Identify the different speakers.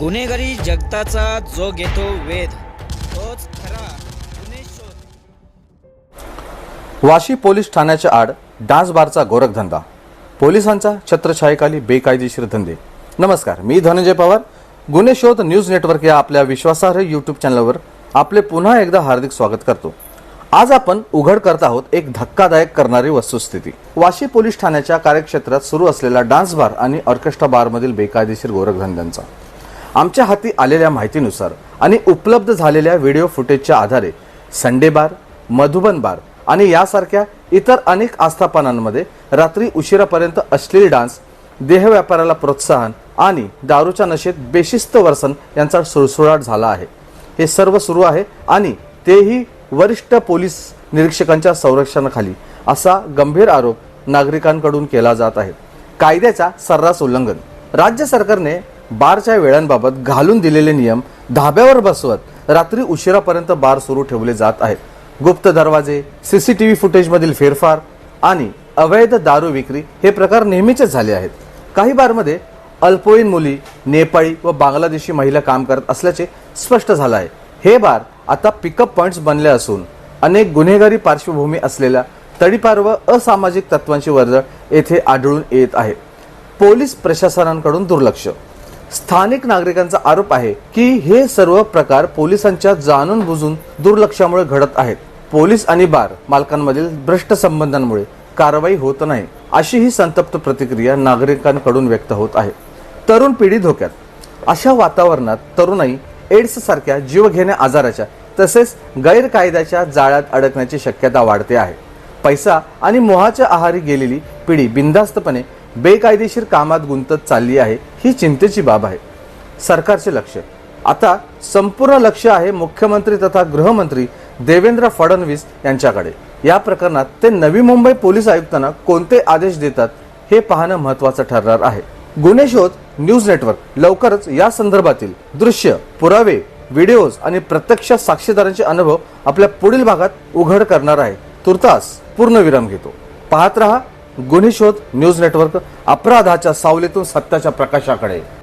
Speaker 1: गुन्हेगारी जगताचा जो घेतो वेध तोच खरा गुन्हे शोध.
Speaker 2: वाशी पोलीस ठाण्याच्या आड डान्स बारचा गोरखधंदा पोलिसांचा छत्रछायेखाली बेकायदेशीर धंदे. नमस्कार मी धनंजय पवार. गुन्हे शोध न्यूज नेटवर्क या आपल्या विश्वासार्ह यूट्यूब चॅनलवर आपले पुन्हा एकदा हार्दिक स्वागत करतो. आज आपण उघड करत आहोत एक धक्कादायक करणारी वस्तुस्थिती. वाशी पोलीस ठाण्याच्या कार्यक्षेत्रात सुरू असलेला डान्स बार आणि ऑर्केस्ट्रा बारमधील बेकायदेशीर गोरखधंद्यांचा आमच्या हाती आलेल्या माहितीनुसार आणि उपलब्ध झालेल्या व्हिडिओ फुटेजच्या आधारे संडे बार मधुबन बार आणि यासारख्या इतर अनेक आस्थापनांमध्ये रात्री उशिरापर्यंत अश्लील डान्स देह व्यापाराला प्रोत्साहन आणि दारूच्या नशेत बेशिस्त वर्सन यांचा सुळसुळाट झाला आहे. हे सर्व सुरू आहे आणि तेही वरिष्ठ पोलीस निरीक्षकांच्या संरक्षणाखाली असा गंभीर आरोप नागरिकांकडून केला जात आहे. कायद्याचा सर्रास उल्लंघन. राज्य सरकारने बारच्या वेळांबाबत घालून दिलेले नियम धाब्यावर बसवत रात्री उशिरापर्यंत बार सुरू ठेवले जात आहेत. गुप्त दरवाजे सीसीटीव्ही फुटेजमधील फेरफार आणि अवैध दारू विक्री हे प्रकार नेहमीचेच झाले आहेत. काही बारमध्ये अल्पवयीन मुली नेपाळी व बांगलादेशी महिला काम करत असल्याचे स्पष्ट झालं आहे. हे बार आता पिकअप पॉइंट्स बनले असून अनेक गुन्हेगारी पार्श्वभूमी असलेल्या तडीपार व असामाजिक तत्वांची वर्दळ येथे आढळून येत आहे. पोलीस प्रशासनांकडून दुर्लक्ष स्थानिक नागरिकांचा आरोप आहे की हे सर्व प्रकार पोलिसांच्या जाणून बुजून दुर्लक्षामुळे घडत आहेत. पोलीस आणि बार मालकांमधील भ्रष्ट संबंधांमुळे कारवाई होत नाही अशी ही संतप्त प्रतिक्रिया नागरिकांकडून व्यक्त होत आहे. तरुण पिढी धोक्यात. अशा वातावरणात तरुणाई एड्स सारख्या जीवघेण्या आजाराच्या तसेच गैरकायद्याच्या जाळ्यात अडकण्याची शक्यता वाढते आहे. पैसा आणि मोहाच्या आहारी गेलेली पिढी बिनधास्तपणे बेकायदेशीर कामात गुंतत चालली आहे ही चिंतेची बाब आहे. सरकारचे लक्ष. आता संपूर्ण लक्ष आहे मुख्यमंत्री तथा गृहमंत्री देवेंद्र फडणवीस यांच्याकडे. या प्रकरणात ते नवी मुंबई पोलीस आयुक्तांना कोणते आदेश देतात हे पाहणं महत्वाचं ठरणार आहे. गुन्हे शोध न्यूज नेटवर्क लवकरच या संदर्भातील दृश्य पुरावे व्हिडिओज आणि प्रत्यक्ष साक्षीदारांचे अनुभव आपल्या पुढील भागात उघड करणार आहे. तुर्तास पूर्णविराम घेतो. पाहत रहा गुन्हे शोध न्यूज नेटवर्क अपराधाच्या सावलीतून सत्याच्या प्रकाशाकडे.